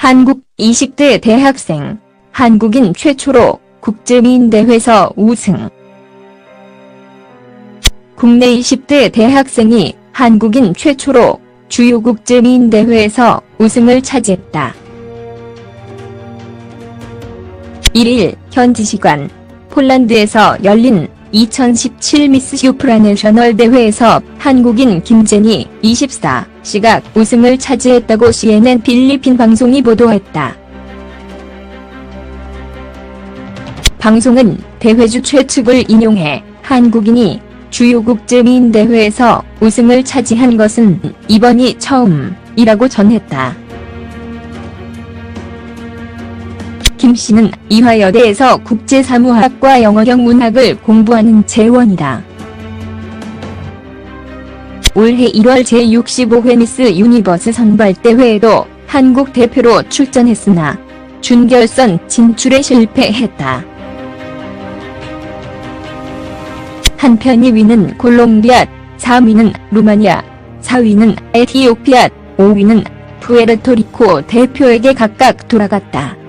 한국 20대 대학생, 한국인 최초로 국제미인대회에서 우승. 국내 20대 대학생이 한국인 최초로 주요 국제미인대회에서 우승을 차지했다. 1일 현지 시간 폴란드에서 열린 2017 미스 슈프라내셔널 대회에서 한국인 김재니 24시가 우승을 차지했다고 CNN 필리핀 방송이 보도했다. 방송은 대회주 최측을 인용해 한국인이 주요 국제미인 대회에서 우승을 차지한 것은 이번이 처음이라고 전했다. 김 씨는 이화여대에서 국제사무학과 영어형 문학을 공부하는 재원이다. 올해 1월 제65회 미스 유니버스 선발대회에도 한국 대표로 출전했으나 준결선 진출에 실패했다. 한편 2위는 콜롬비아, 3위는 루마니아, 4위는 에티오피아, 5위는 푸에르토리코 대표에게 각각 돌아갔다.